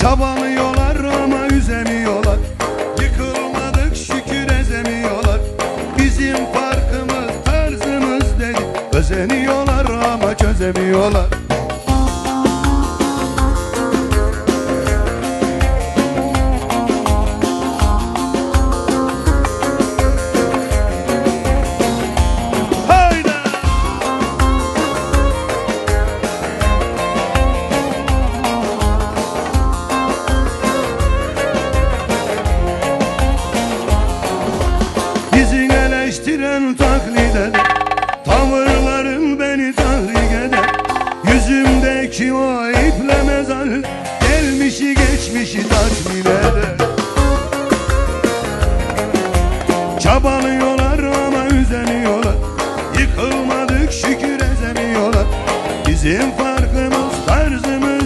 Çabalıyorlar ama üzemiyorlar. Yıkılmadık şükür ezemiyorlar. Bizim farkımız tarzımız dedi Özeniyorlar ama çözemiyorlar Eleştiren taklit eder Tavırlarım beni tahrik eder. Yüzümdeki o iple mezar Gelmişi geçmişi tatmin eder. Çabalıyorlar ama üzeniyorlar. Yıkılmadık şükür ezemiyorlar. Bizim farkımız tarzımız